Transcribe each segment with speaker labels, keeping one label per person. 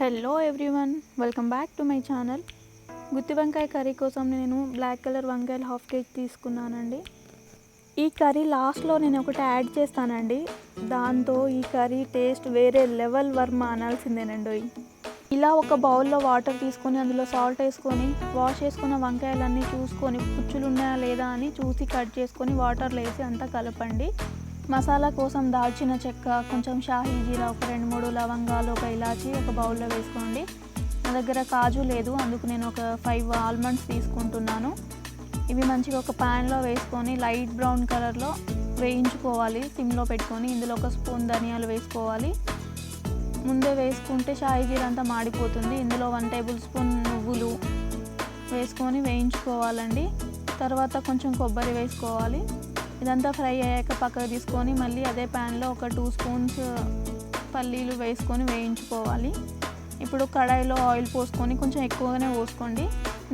Speaker 1: Hello everyone welcome back to my channel. గుత్తి వంకాయ curry కోసం నేను బ్లాక్ కలర్ వంకాయలు హాఫ్ కేజీ తీసుకున్నానండి. ఈ కర్రీ లాస్ట్లో నేను ఒకటి యాడ్ చేస్తానండి. దాంతో ఈ కర్రీ టేస్ట్ వేరే లెవెల్ వర్మ అనాల్సిందేనండి. ఇలా ఒక బౌల్లో వాటర్ తీసుకొని అందులో సాల్ట్ వేసుకొని వాష్ చేసుకున్న వంకాయలన్నీ చూసుకొని పుచ్చులు ఉన్నాయా లేదా అని చూసి కట్ చేసుకొని వాటర్లో వేసి అంతా కలపండి. మసాలా కోసం దాల్చిన చెక్క కొంచెం షాహీ జీరా ఒక రెండు మూడు లవంగాలు ఒక ఇలాచి ఒక బౌల్లో వేసుకోండి. నా దగ్గర కాజు లేదు అందుకు నేను ఒక ఫైవ్ ఆల్మండ్స్ తీసుకుంటున్నాను. ఇవి మంచిగా ఒక ప్యాన్లో వేసుకొని లైట్ బ్రౌన్ కలర్లో వేయించుకోవాలి సిమ్లో పెట్టుకొని. ఇందులో ఒక స్పూన్ ధనియాలు వేసుకోవాలి. ముందే వేసుకుంటే షాయి జీర అంతా మాడిపోతుంది. ఇందులో వన్ టేబుల్ స్పూన్ నువ్వులు వేసుకొని వేయించుకోవాలండి. తర్వాత కొంచెం కొబ్బరి వేసుకోవాలి. ఇదంతా ఫ్రై అయ్యాక పక్కకు తీసుకొని మళ్ళీ అదే ప్యాన్లో ఒక టూ స్పూన్స్ పల్లీలు వేసుకొని వేయించుకోవాలి. ఇప్పుడు కడాయిలో ఆయిల్ పోసుకొని కొంచెం ఎక్కువగానే పోసుకోండి.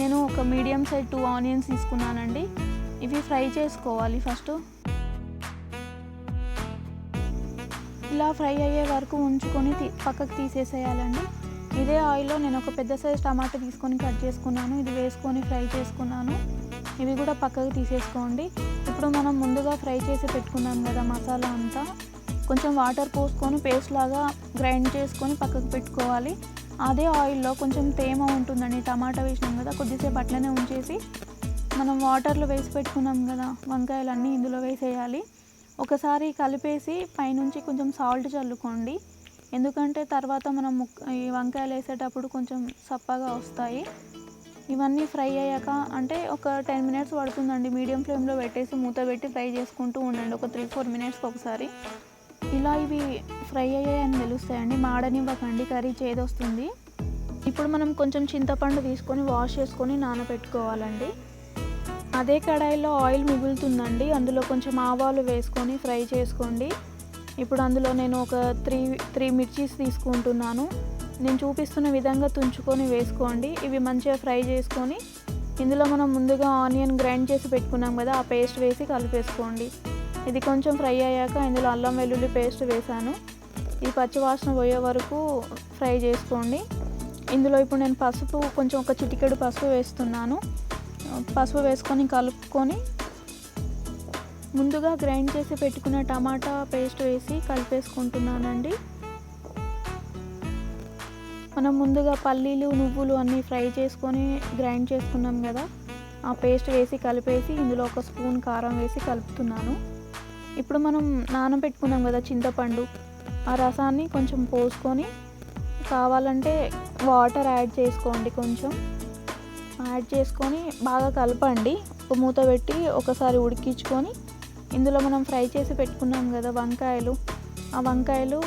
Speaker 1: నేను ఒక మీడియం సైజ్ టూ ఆనియన్స్ తీసుకున్నానండి. ఇవి ఫ్రై చేసుకోవాలి ఫస్ట్. ఇలా ఫ్రై అయ్యే వరకు ఉంచుకొని పక్కకు తీసేసేయాలండి. ఇదే ఆయిల్లో నేను ఒక పెద్ద సైజ్ టమాటా తీసుకొని కట్ చేసుకున్నాను. ఇది వేసుకొని ఫ్రై చేసుకున్నాను. ఇవి కూడా పక్కకు తీసేసుకోండి. ఇప్పుడు మనం ముందుగా ఫ్రై చేసి పెట్టుకున్నాం కదా మసాలా అంతా. కొంచెం వాటర్ పోసుకొని పేస్ట్ లాగా గ్రైండ్ చేసుకొని పక్కకు పెట్టుకోవాలి. అదే ఆయిల్లో కొంచెం తేమ ఉంటుందండి. టమాటా వేసినాం కదా కొద్దిసేపు అట్లనే ఉంచేసి మనం వాటర్లో వేసి పెట్టుకున్నాం కదా వంకాయలన్నీ ఇందులో వేసేయాలి. ఒకసారి కలిపేసి పైనుంచి కొంచెం సాల్ట్ చల్లుకోండి. ఎందుకంటే తర్వాత మనం ముక్క ఈ వంకాయలు వేసేటప్పుడు కొంచెం సప్పగా వస్తాయి. ఇవన్నీ ఫ్రై అయ్యాక అంటే ఒక టెన్ మినిట్స్ పడుతుందండి. మీడియం ఫ్లేమ్లో పెట్టేసి మూత పెట్టి ఫ్రై చేసుకుంటూ ఉండండి. ఒక త్రీ ఫోర్ మినిట్స్కి ఒకసారి. ఇలా ఇవి ఫ్రై అయ్యాయని తెలుస్తాయండి. మాడనివ్వకండి. కర్రీ చేదొస్తుంది. ఇప్పుడు మనం కొంచెం చింతపండు తీసుకొని వాష్ చేసుకొని నానబెట్టుకోవాలండి అదే కడాయిలో ఆయిల్ మిగులుతుందండి. అందులో కొంచెం ఆవాలు వేసుకొని ఫ్రై చేసుకోండి. ఇప్పుడు అందులో నేను ఒక త్రీ త్రీ మిర్చీస్ తీసుకుంటున్నాను. నేను చూపిస్తున్న విధంగా తుంచుకొని వేసుకోండి. ఇవి మంచిగా ఫ్రై చేసుకొని ఇందులో మనం ముందుగా ఆనియన్ గ్రైండ్ చేసి పెట్టుకున్నాం కదా ఆ పేస్ట్ వేసి కలిపేసుకోండి. ఇది కొంచెం ఫ్రై అయ్యాక ఇందులో అల్లం వెల్లుల్లి పేస్ట్ వేసాను ఇది పచ్చివాసన పోయే వరకు ఫ్రై చేసుకోండి. ఇందులో ఇప్పుడు నేను పసుపు కొంచెం ఒక చిటికెడు పసుపు వేస్తున్నాను. పసుపు వేసుకొని కలుపుకొని ముందుగా గ్రైండ్ చేసి పెట్టుకున్న టమాటా పేస్ట్ వేసి కలిపేసుకుంటున్నానండి. మనం ముందుగా పల్లీలు నువ్వులు అన్నీ ఫ్రై చేసుకొని గ్రైండ్ చేసుకున్నాం కదా. ఆ పేస్ట్ వేసి కలిపేసి ఇందులో ఒక స్పూన్ కారం వేసి కలుపుతున్నాను. ఇప్పుడు మనం నానబెట్టుకున్నాం కదా చింతపండు. ఆ రసాన్ని కొంచెం పోసుకొని కావాలంటే వాటర్ యాడ్ చేసుకోండి కొంచెం. యాడ్ చేసుకొని బాగా కలపండి. ఒక మూత పెట్టి ఒకసారి ఉడికించుకొని ఇందులో మనం ఫ్రై చేసి పెట్టుకున్నాం కదా వంకాయలు. ఆ వంకాయలు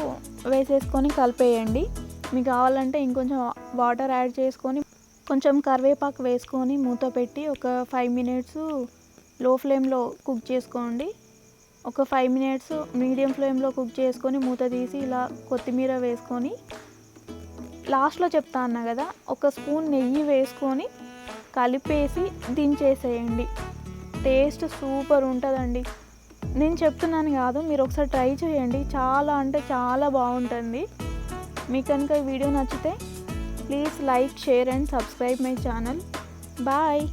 Speaker 1: వేసేసుకొని కలిపేయండి. మీకు కావాలంటే ఇంకొంచెం వాటర్ యాడ్ చేసుకొని కొంచెం కరివేపాకు వేసుకొని మూత పెట్టి ఒక ఫైవ్ మినిట్స్లో ఫ్లేమ్లో కుక్ చేసుకోండి. ఒక ఫైవ్ మినిట్స్ మీడియం ఫ్లేమ్లో కుక్ చేసుకొని మూత తీసి ఇలా కొత్తిమీర వేసుకొని లాస్ట్లో చెప్తా అన్నా కదా ఒక స్పూన్ నెయ్యి వేసుకొని కలిపేసి దించేసేయండి. టేస్ట్ సూపర్ ఉంటుందండి. నేను చెప్తున్నాను కాదు మీరు ఒకసారి ట్రై చేయండి. చాలా అంటే చాలా బాగుంటుంది. మీకు కనుక ఈ వీడియో నచ్చితే please like share and subscribe my channel bye